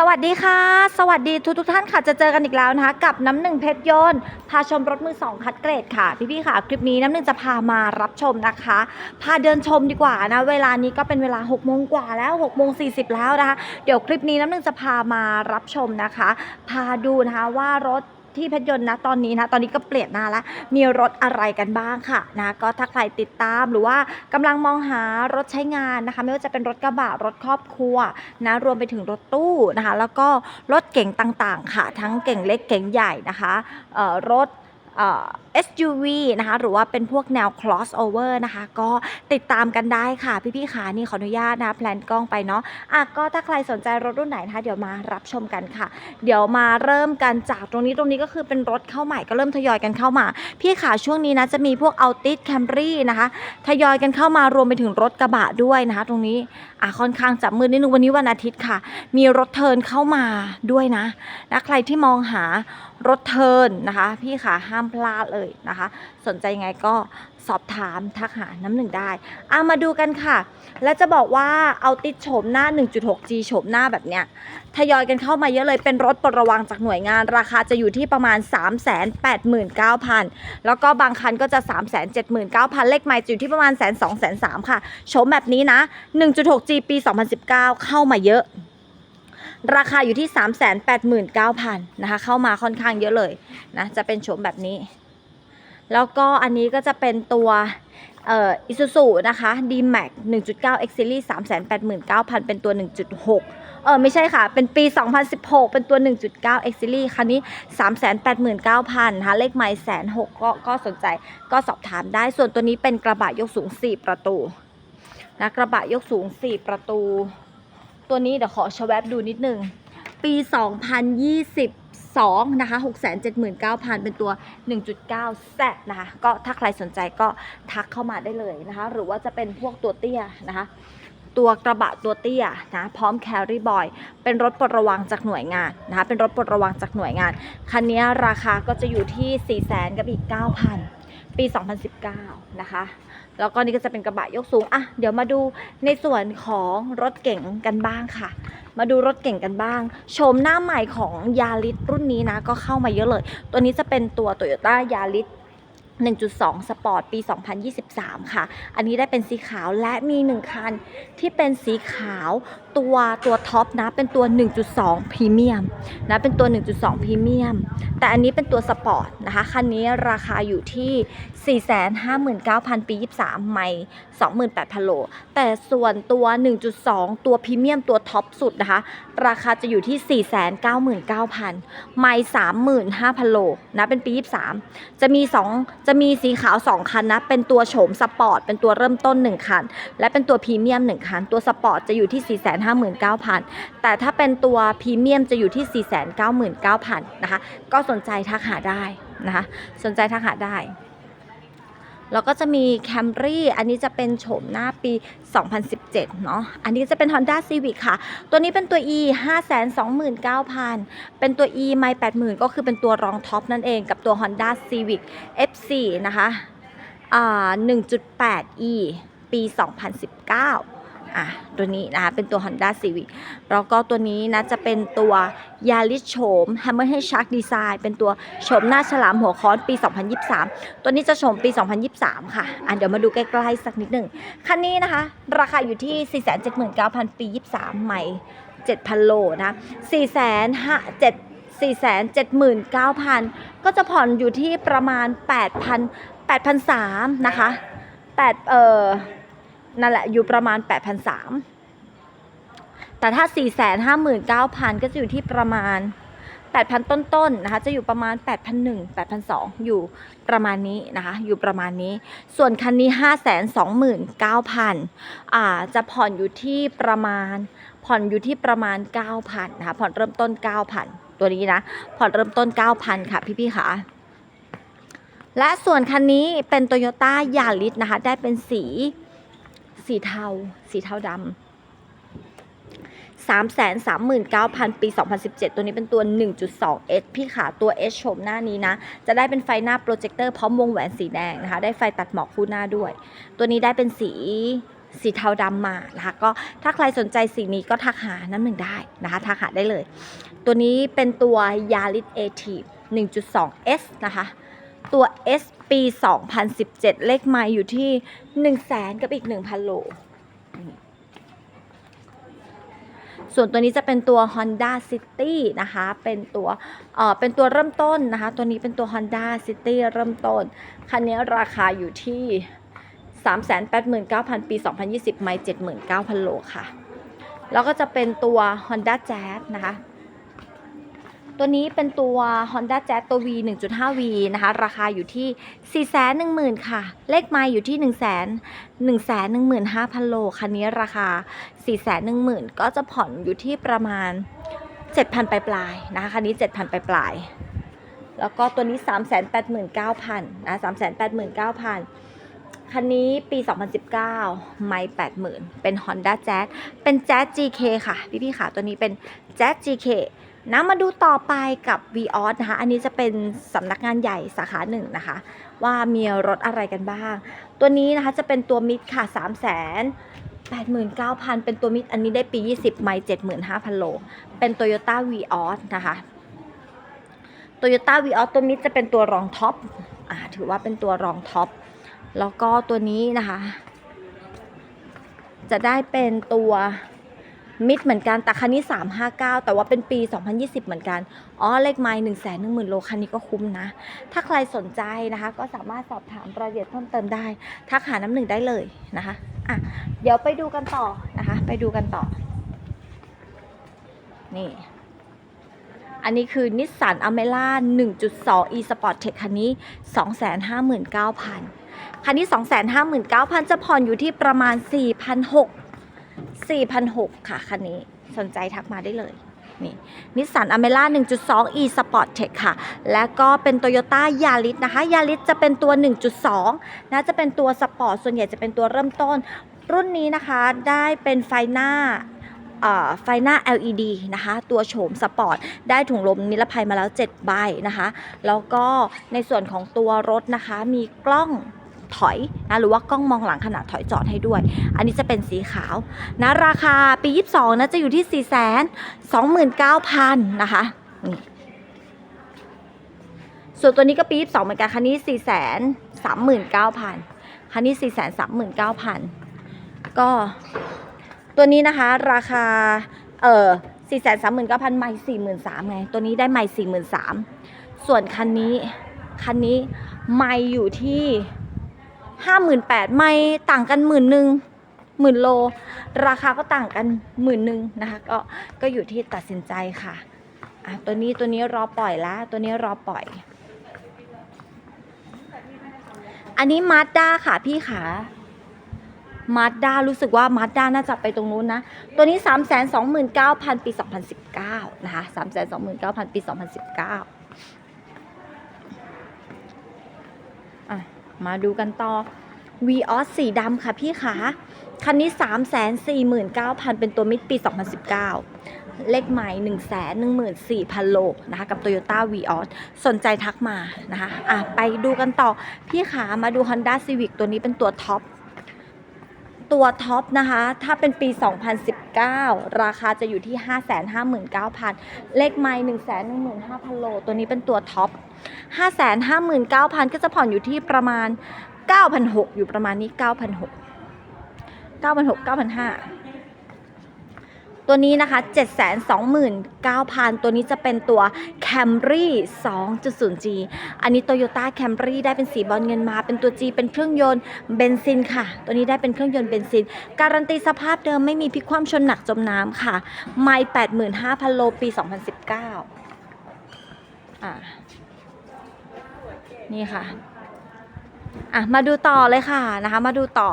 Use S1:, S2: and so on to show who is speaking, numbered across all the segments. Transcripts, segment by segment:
S1: สวัสดีค่ะ สวัสดีทุกทุกท่านค่ะ จะเจอกันอีกแล้วนะคะ กับน้ำหนึ่งเพชรยนต์พาชมรถมือสองคัดเกรดค่ะ พี่ๆค่ะ คลิปนี้น้ำหนึ่งจะพามารับชมนะคะ พาเดินชมดีกว่านะ เวลานี้ก็เป็นเวลา6โมงกว่าแล้ว6โมง40แล้วนะคะ เดี๋ยวคลิปนี้น้ำหนึ่งจะพามารับชมนะคะ พาดูนะคะว่ารถ ที่เพชรยนต์นะตอนนี้นะตอนนี้ก็เปลี่ยนหน้าแล้วมีรถอะไรกันบ้างค่ะนะก็ถ้าใครติดตามหรือว่ากำลังมองหารถใช้งานนะคะ ไม่ว่าจะเป็นรถกระบะรถครอบครัวนะรวมไปถึงรถตู้นะคะ แล้วก็รถเก๋งต่างๆค่ะ ทั้งเก่งเล็กเก๋งใหญ่นะคะรถ SUV นะคะ หรือว่าเป็นพวกแนว crossover นะคะ ก็ติดตามกันได้ค่ะ พี่ๆขานี่ขออนุญาตนะแพลนกล้องไปเนาะอะก็ถ้าใครสนใจรถรุ่นไหนนะคะ เดี๋ยวมารับชมกันค่ะ เดี๋ยวมาเริ่มกันจากตรงนี้ตรงนี้ก็คือเป็นรถเข้าใหม่ก็เริ่มทยอยกันเข้ามา พี่ขาช่วงนี้นะจะมีพวก a u t i s Camry นะคะทยอยกันเข้ามารวมไปถึงรถกระบะด้วยนะคะ ตรงนี้อะค่อนข้างจับมือนิดนึงวันนี้วันอาทิตย์ค่ะ มีรถเทินเข้ามาด้วยนะนะใครที่มองหารถเทินนะคะ พี่ขาห้ามพลาดเลยนะคะ สนใจยังไงก็สอบถามทักหาน้ำหนึ่งได้เอะมาดูกันค่ะ และจะบอกว่าเอาติดโฉมหน้า 1.6G โฉมหน้าแบบเนี้ยทยอยกันเข้ามาเยอะเลยเป็นรถปลระวังจากหน่วยงาน ราคาจะอยู่ที่ประมาณ 389,000 แล้วก็บางคันก็จะ 379,000 เลขไมล์จะอยู่ที่ประมาณแสนสองแสนสามค่ะโฉมแบบนี้นะ 1.6G ปี 2019 เข้ามาเยอะ ราคาอยู่ที่ 389,000 นะคะ เข้ามาค่อนข้างเยอะเลยนะ จะเป็นโฉมแบบนี้ แล้วก็อันนี้ก็จะเป็นตัวเอ่อ Isuzu นะคะ D-Max 1.9 X Series 389,000 เป็นตัว 1.6 เออไม่ใช่ค่ะ เป็นปี 2016 เป็นตัว 1.9 X Series คันนี้ 389,000นะคะเลขไมล์แสนหกก็ก็สนใจก็สอบถามได้ ส่วนตัวนี้เป็นกระบะยกสูง 4 ประตูนะกระบะยกสูง 4 ประตู ตัวนี้เดี๋ยวขอชแวบดูนิดนึง ปี 2นะคะ679,000 เป็นตัว 1.9 Z นะคะ ก็ถ้าใครสนใจก็ทักเข้ามาได้เลยนะคะ หรือว่าจะเป็นพวกตัวเตี้ยนะคะตัวกระบะตัวเตี้ยนะพร้อมแครี่บอยเป็นรถปลดระวังจากหน่วยงานนะคะเป็นรถปลดระวังจากหน่วยงาน คันนี้ราคาก็จะอยู่ที่ 4 0 0 0 0กับอีก 9,000 ปี 2019 นะคะ แล้วก็นี่ก็จะเป็นกระบะยกสูง อะ เดี๋ยวมาดูในส่วนของรถเก๋งกันบ้างค่ะ มาดูรถเก่งกันบ้างโฉมหน้าใหม่ของยาริสรุ่นนี้นะ ก็เข้ามาเยอะเลย ตัวนี้จะเป็นตัว Toyota Yaris 1.2 สปอร์ตปี 2023 ค่ะ อันนี้ได้เป็นสีขาวและมี 1 คันที่เป็นสีขาว ตัวตัวท็อปนะเป็นตัว 1.2พรีเมียมนะเป็นตัว 1.2พรีเมียมแต่อันนี้เป็นตัวสปอร์ตนะคะคันนี้ราคาอยู่ที่ 459,000 ปี 23 ไม่ 28,000 โล แต่ส่วนตัว 1.2 ตัวพรีเมียมตัวท็อปสุดนะคะ ราคาจะอยู่ที่ 499,000 ไม่ 35,000 โลนะเป็นปี 23 จะมี 2 จะมีสีขาว 2 คันนะ เป็นตัวโฉมสปอร์ตเป็นตัวเริ่มต้น 1 คัน และเป็นตัวพรีเมียม 1 คัน ตัวสปอร์ตจะอยู่ที่ 45 459,000 แต่ถ้าเป็นตัวพรีเมียมจะอยู่ที่ 499,000นะคะก็สนใจทักหาได้นะคะสนใจทักหาได้แล้วก็จะมี Camry อันนี้จะเป็นโฉมหน้าปี 2017 เนาะ อันนี้จะเป็น Honda Civic ค่ะ ตัวนี้เป็นตัว E 529,000 เป็นตัว E ไม่80,000 ก็คือเป็นตัวรองท็อปนั่นเองกับตัว Honda Civic F4 นะคะ อ่า 1.8 E ปี 2019 อะตัวนี้นะคะเป็นตัว Honda Civic แล้วก็ตัวนี้นะจะเป็นตัว Yaris โฉม Hammerhead Shark Design เป็นตัวโฉมหน้าฉลามหัวค้อนปี 2023 ตัวนี้จะโฉมปี 2023 ค่ะอะเดี๋ยวมาดูใกล้ๆสักนิดหนึ่งคันนี้นะคะ ราคาอยู่ที่ 479,000 ปี 23 ใหม่ 7,000 โลนะ4 5 7 479,000 ก็จะผ่อนอยู่ที่ประมาณ 8,000 8,300นะคะ8เอ่อ นั่นแหละอยู่ประมาณ 8,300 แต่ถ้า 459,000 ก็จะอยู่ที่ประมาณ 8,000 ต้นๆนะคะจะอยู่ประมาณ8,100 8,200อยู่ประมาณนี้นะคะ อยู่ประมาณนี้ ส่วนคันนี้ 529,000อ่าจะผ่อนอยู่ที่ประมาณ ผ่อนอยู่ที่ประมาณ 9,000นะคะผ่อนเริ่มต้น 9,000 ตัวนี้นะ ผ่อนเริ่มต้น 9,000 ค่ะ พี่ๆค่ะและส่วนคันนี้เป็น Toyota Yaris นะคะ ได้เป็นสี สีเทา สีเทาดำ339,000 ปี 2017 ตัวนี้เป็นตัว 1.2 S พี่ขาตัว S โฉมหน้านี้นะ จะได้เป็นไฟหน้าโปรเจคเตอร์พร้อมวงแหวนสีแดงนะคะ ได้ไฟตัดหมอกคู่หน้าด้วย ตัวนี้ได้เป็นสีสีเทาดำมานะคะ ก็ถ้าใครสนใจสีนี้ก็ทักหาน้ำหนึ่งได้นะคะ ทักหาได้เลย ตัวนี้เป็นตัวย a r i s a t i v 1.2 S นะคะ ตัว S ปี 2017 เลขไมล์อยู่ที่ 1 0 0 0 0แสนกับอีก 1,000 โล ส่วนตัวนี้จะเป็นตัว Honda City นะคะ เป็นตัวเอ่อเป็นตัวเริ่มต้นนะคะ ตัวนี้เป็นตัว Honda City เริ่มต้น คันนี้ราคาอยู่ที่ 389,000 ปี 2020 ไมล์79,000 โลค่ะ แล้วก็จะเป็นตัว Honda Jazz นะคะ ตัวนี้เป็นตัว Honda Jazz ตัว V 1.5V นะคะ ราคาอยู่ที่ 410,000 ค่ะ เลขไมล์อยู่ที่ 1 1 1 1 5 0 0 0 โล คันนี้ราคา 410,000 ก็จะผ่อนอยู่ที่ประมาณ 7,000 ปลายๆนะคะ คันนี้ 7,000 ปลายๆแล้วก็ตัวนี้ 389,000นะ389,000 คันนี้ปี 2019 ไม่80,000 เป็น Honda Jazz เป็น Jazz GK ค่ะ พี่ๆค่ะ ตัวนี้เป็น Jazz GK นะมาดูต่อไปกับ v ีออนะคะ อันนี้จะเป็นสำนักงานใหญ่สาขาหนึ่งนะคะ ว่ามีรถอะไรกันบ้าง ตัวนี้นะคะจะเป็นตัวมิดค่ะ3 8 9 0 0 0 เป็นตัวมิดอันนี้ได้ปี 20 ไมล์75,000 โล เป็น Toyota v ีออสนะคะ Toyota v ีออตัวมิดจะเป็นตัวรองท็อปอ่าถือว่าเป็นตัวรองท็อป แล้วก็ตัวนี้นะคะ จะได้เป็นตัว มิดเหมือนกันแต่คันนี้ 359 แต่ว่าเป็นปี 2020 เหมือนกัน อ๋อ เลขไมล์1 1 0 0 0 0 โล คันนี้ก็คุ้มนะ ถ้าใครสนใจนะคะ ก็สามารถสอบถามรายละเอียดเพิ่มเติมได้ ทักหาน้ำหนึ่งได้เลยนะคะ อะ เดี๋ยวไปดูกันต่อนะคะ ไปดูกันต่อ นี่ อันนี้คือนิสสันอเมร่า1.2 e sport tech คันนี้ 259,000 คันนี้ 259,000 จะผ่อนอยู่ที่ประมาณ 4,600 4,600 ค่ะ คันนี้สนใจทักมาได้เลยนี่นิสสันอเมร่า1.2 e sport tech ค่ะ แล้วก็เป็น Toyota Yaris นะคะ Yaris จะเป็นตัว 1.2 นะจะเป็นตัวสปอร์ตส่วนใหญ่จะเป็นตัวเริ่มต้น รุ่นนี้นะคะได้เป็นไฟหน้าไฟหน้า LED นะคะ ตัวโฉมสปอร์ต ได้ถุงลมนิรภัยมาแล้ว 7 ใบนะคะ แล้วก็ในส่วนของตัวรถนะคะมีกล้อง ถอยนะหรือว่ากล้องมองหลังขณะถอยจอดให้ด้วย อันนี้จะเป็นสีขาวนะราคาปี 22 นะจะอยู่ที่ 4 2 9 0 0 0 นะคะนี่ส่วนตัวนี้ก็ปี 22 เหมือนกันคันนี้ 4 3 9 0 0 0คันนี้ 4 3 9 0 0 0 ก็ตัวนี้นะคะราคาเอ่อ4 3 9 0 0 0ไม่43,000ไง ตัวนี้ได้ไม่43,000ส่วนคันนี้ คันนี้ไม่อยู่ที่ ห้าหมื่นแปดไม่ต่างกันหมื่นหนึ่งหมื่นโล ราคาก็ต่างกันหมื่นหนึ่งนะคะก็ก็อยู่ที่ตัดสินใจค่ะอะตัวนี้ตัวนี้รอปล่อยละตัวนี้รอปล่อย อันนี้มาสด้าค่ะพี่ขามาสด้ารู้สึกว่ามาสด้าน่าจะไปตรงนู้นนะ ตัวนี้ 3 2 9 0 0 0 ปี 2019 นะคะ 3 2 9 0 0 0 ปี 2019อะ มาดูกันต่อ v ีออสสีดำค่ะพี่ขาคันนี้ 3 4 9 0 0 0 เป็นตัวมิดปี 2019 เลขหม่ 1 1 4 0 0 0 โลนะคะ กับ Toyota v ีออสสนใจทักมานะคะ อะ ไปดูกันต่อ พี่ขามาดู Honda Civic ตัวนี้เป็นตัวท็อป ตัวท็อปนะคะ ถ้าเป็นปี 2019 ราคาจะอยู่ที่ 559,000 เลขไมล์115,000 โล ตัวนี้เป็นตัวท็อป 559,000 ก็จะผ่อนอยู่ที่ประมาณ 9,600 อยู่ประมาณนี้ 9,600 9,600 9,500 ตัวนี้นะคะ 729,000 ตัวนี้จะเป็นตัว Camry 2.0G อันนี้ Toyota Camry ได้เป็นสีบอลเงินมา เป็นตัว G เป็นเครื่องยนต์เบนซินค่ะ ตัวนี้ได้เป็นเครื่องยนต์เบนซิน การันตีสภาพเดิมไม่มีพลิกคว่ำชนหนักจมน้ำค่ะ ไม่85,000 โลปี 2019 อ่านี่ค่ะ อะมาดูต่อเลยค่ะนะคะมาดูต่อ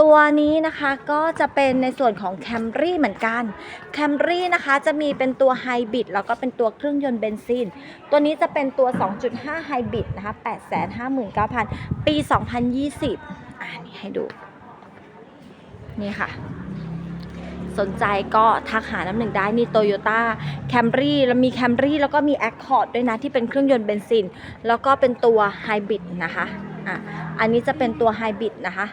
S1: ตัวนี้นะคะก็จะเป็นในส่วนของ Camry เหมือนกัน Camry นะคะจะมีเป็นตัวไฮบริดแล้วก็เป็นตัวเครื่องยนต์เบนซิน ตัวนี้จะเป็นตัว 2.5ไฮบริดนะคะ859,000 ปี 2020 อ่านี่ให้ดู นี่ค่ะ สนใจก็ทักหาน้ำหนึ่งได้นี่โตโยต้าแคมรี่แล้วมีแคมรี่แล้วก็มี Accord ด้วยนะที่เป็นเครื่องยนต์เบนซิน แล้วก็เป็นตัวไฮบริดนะคะ อะอันนี้จะเป็นตัวไฮบริดนะคะ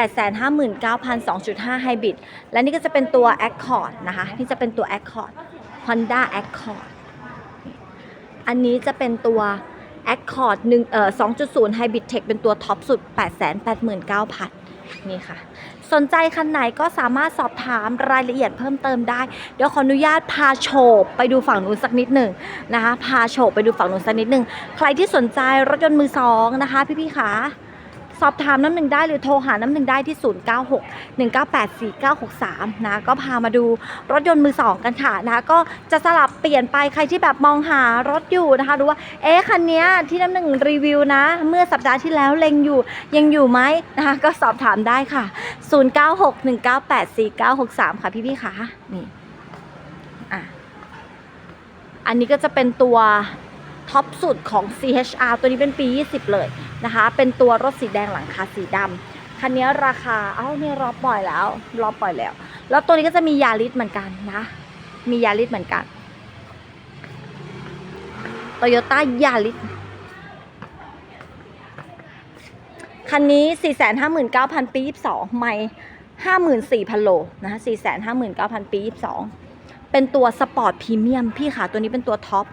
S1: 859,000 2.5 ไฮบริดและนี่ก็จะเป็นตัว Accord นะคะที่จะเป็นตัว Accord Honda Accord อันนี้จะเป็นตัว Accord 1เอ่อ2.0 Hybrid Tech เป็นตัวท็อปสุด 889,000 นี่ค่ะ สนใจคันไหนก็สามารถสอบถามรายละเอียดเพิ่มเติมได้ เดี๋ยวขออนุญาตพาโฉบไปดูฝั่งนู้นสักนิดหนึ่งนะคะ พาโฉบไปดูฝั่งนู้นสักนิดหนึ่งใครที่สนใจรถยนต์มือสองนะคะพี่ๆขาสอบถามน้ำหนึ่งได้หรือโทรหาน้ำหนึ่งได้ที่ 096 198 4963 นะก็พามาดูรถยนต์มือสองกันค่ะนะคะก็จะสลับเปลี่ยนไปใครที่แบบมองหารถอยู่นะคะดูว่าเอ๊ะคันนี้ที่น้ำหนึ่งรีวิวนะ เมื่อสัปดาห์ที่แล้วเล็งอยู่ยังอยู่ไหมนะคะก็สอบถามได้ค่ะ 0961984963 ค่ะพี่ๆค่คะนี่อะอันนี้ก็จะเป็นตัวท็อปสุดของ CHR ตัวนี้เป็นปี 20 เลยนะคะ เป็นตัวรถสีแดงหลังคาสีดำคันนี้ราคา เอ้าเนี่ยรอปล่อยแล้วรอปล่อยแล้ว แล้วตัวนี้ก็จะมียาริสเหมือนกันนะ มียาริสเหมือนกันโตโยต้ายาริส คันนี้ 459,000 ปี 22 ไม่ 54,000 โลนะคะ459,000 ปี 22 เป็นตัวสปอร์ตพรีเมียมพี่ค่ะ ตัวนี้เป็นตัวท็อป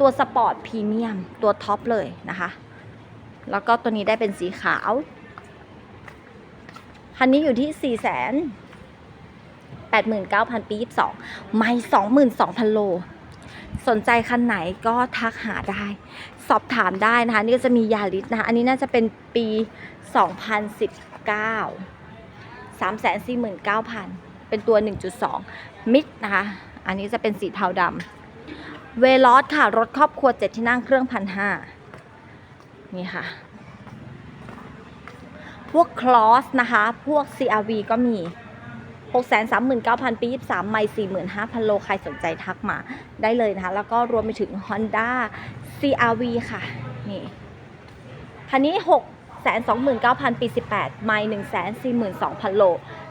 S1: ตัวสปอร์ตพรีเมียม ตัวท็อปเลยนะคะ แล้วก็ตัวนี้ได้เป็นสีขาว คันนี้อยู่ที่400 89,000 ปี 22 ไม่ 22,000 โล สนใจคันไหนก็ทักหาได้ สอบถามได้นะคะนี่ก็จะมียาริสนะคะอันนี้น่าจะเป็นปี 2019 349,000 เป็นตัว 1.2 มิดนะคะ อันนี้จะเป็นสีเทาดำเวลอสค่ะ รถครอบครัว 7 ที่นั่งเครื่องพันห้านี่ค่ะ พวกคลอสนะคะ พวก CRV ก็มี 639,000 ปี 23 ไม่45,000 โล ใครสนใจทักมาได้เลยนะคะ แล้วก็รวมไปถึง Honda CRV ค่ะ นี่ คันนี้ 6 2 9 0 0ปี 18 ไม่142,000 โล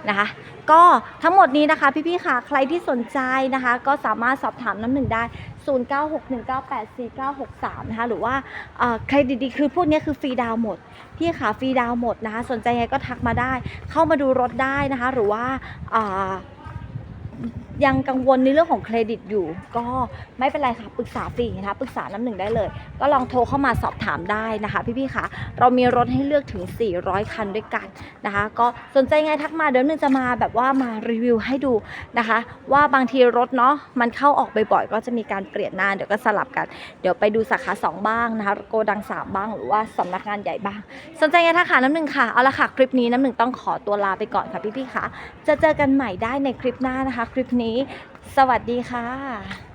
S1: นะคะ ก็ทั้งหมดนี้นะคะ พี่ๆค่ะ ใครที่สนใจนะคะ ก็สามารถสอบถามน้ำหนึ่งได้ 0961984963 นะคะ หรือว่าอ่อใครดีๆ คือพวกนี้คือฟรีดาวหมด พี่ค่ะฟรีดาวหมดนะคะ สนใจยังไงก็ทักมาได้ เข้ามาดูรถได้นะคะ หรือว่าอ่า ยังกังวลในเรื่องของเครดิตอยู่ ก็ไม่เป็นไรค่ะปรึกษาฟรีนะคะปรึกษาน้ำหนึ่งได้เลย ก็ลองโทรเข้ามาสอบถามได้นะคะ พี่ๆค่ะ เรามีรถให้เลือกถึง 400 คันด้วยกันนะคะ ก็สนใจไงทักมาเดี๋ยวหนึ่งจะมาแบบว่ามารีวิวให้ดูนะคะ ว่าบางทีรถเนาะมันเข้าออกบ่อยๆก็จะมีการเปลี่ยนหน้าเดี๋ยวก็สลับกัน เดี๋ยวไปดูสาขา 2 บ้างนะคะโกดัง 3 บ้างหรือว่าสำนักงานใหญ่บ้าง สนใจไงทักหาน้ำหนึ่งค่ะเอาละค่ะคลิปนี้น้ำหนึ่งต้องขอตัวลาไปก่อนค่ะพี่ๆค่ะจะเจอกันใหม่ได้ในคลิปหน้านะคะ คลิปนี้นี้ สวัสดีค่ะ